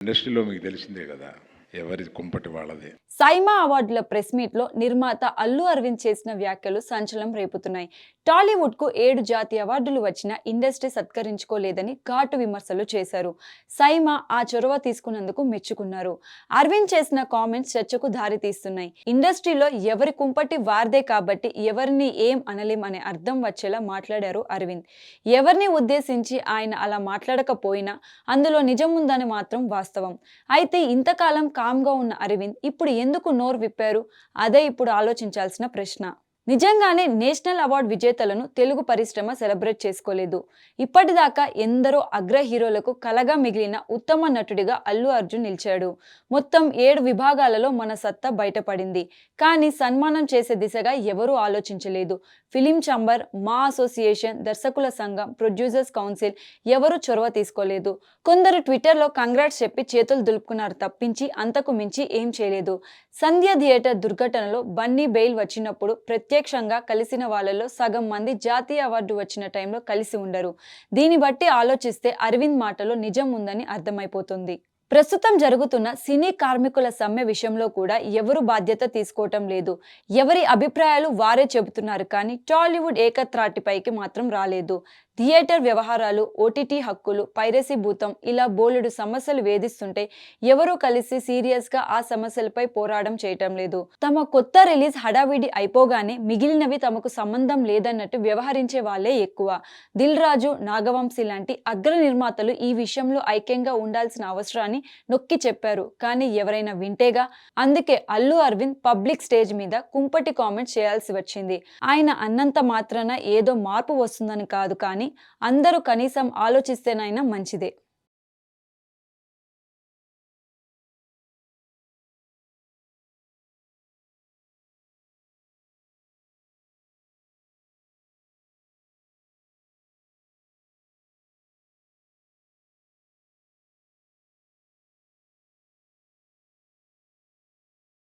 ఇండస్ట్రీలో మీకు తెలిసిందే కదా. ఎవరి కుంపటి వాళ్ళది? సైమా అవార్డుల ప్రెస్ మీట్లో నిర్మాత అల్లు అరవింద్ చేసిన వ్యాఖ్యలు సంచలనం రేపుతున్నాయి. టాలీవుడ్కు ఏడు జాతీయ అవార్డులు వచ్చినా ఇండస్ట్రీ సత్కరించుకోలేదని ఘాటు విమర్శలు చేశారు. సైమా ఆ చొరవ తీసుకున్నందుకు మెచ్చుకున్నారు. అరవింద్ చేసిన కామెంట్స్ చర్చకు దారి తీస్తున్నాయి. ఇండస్ట్రీలో ఎవరి కుంపటి వారిదే కాబట్టి ఎవరిని ఏం అనలేం అనే అర్థం వచ్చేలా మాట్లాడారు అరవింద్. ఎవరిని ఉద్దేశించి ఆయన అలా మాట్లాడకపోయినా అందులో నిజం ఉందని మాత్రం వాస్తవం. అయితే ఇంతకాలం కామ్గా ఉన్న అరవింద్ ఇప్పుడు ఎందుకు నోరు విప్పారు? అదే ఇప్పుడు ఆలోచించాల్సిన ప్రశ్న. నిజంగానే నేషనల్ అవార్డు విజేతలను తెలుగు పరిశ్రమ సెలబ్రేట్ చేసుకోలేదు. ఇప్పటిదాకా ఎందరో అగ్ర హీరోలకు కలగా మిగిలిన ఉత్తమ నటుడిగా అల్లు అర్జున్ నిలిచాడు. మొత్తం ఏడు విభాగాలలో మన సత్తా బయటపడింది. కానీ సన్మానం చేసే దిశగా ఎవరూ ఆలోచించలేదు. ఫిలిం ఛాంబర్ మా అసోసియేషన్ దర్శకుల సంఘం ప్రొడ్యూసర్స్ కౌన్సిల్ ఎవరూ చొరవ తీసుకోలేదు. కొందరు ట్విట్టర్లో కంగ్రాట్స్ చెప్పి చేతులు దులుపుకున్నారు తప్పించి అంతకు మించి ఏం చేయలేదు. సంధ్య థియేటర్ దుర్ఘటనలో బన్నీ బెయిల్ వచ్చినప్పుడు ప్రత్యక్షంగా కలిసిన వాళ్ళలో సగం మంది జాతీయ అవార్డు వచ్చిన టైంలో కలిసి ఉండరు. దీన్ని బట్టి ఆలోచిస్తే అరవింద్ మాటలో నిజం ఉందని అర్థమైపోతుంది. ప్రస్తుతం జరుగుతున్న సినీ కార్మికుల సమ్మె విషయంలో కూడా ఎవరు బాధ్యత తీసుకోవటం లేదు. ఎవరి అభిప్రాయాలు వారే చెబుతున్నారు కానీ టాలీవుడ్ ఏకత్రాటిపైకి మాత్రం రాలేదు. థియేటర్ వ్యవహారాలు ఓటీటీ హక్కులు పైరసీ భూతం ఇలా బోలెడు సమస్యలు వేధిస్తుంటే ఎవరూ కలిసి సీరియస్గా ఆ సమస్యలపై పోరాటం చేయటం లేదు. తమ కొత్త రిలీజ్ హడావిడి అయిపోగానే మిగిలినవి తమకు సంబంధం లేదన్నట్టు వ్యవహరించే వాళ్ళే ఎక్కువ. దిల్ రాజు నాగవంశీ లాంటి అగ్ర నిర్మాతలు ఈ విషయంలో ఐక్యంగా ఉండాల్సిన అవసరాన్ని నొక్కి చెప్పారు. కానీ ఎవరైనా వింటేగా? అందుకే అల్లు అరవింద్ పబ్లిక్ స్టేజ్ మీద కుంపటి కామెంట్ చేయాల్సి వచ్చింది. ఆయన అన్నంత మాత్రాన ఏదో మార్పు వస్తుందని కాదు కానీ అందరూ కనీసం ఆలోచిస్తేనైనా మంచిదే.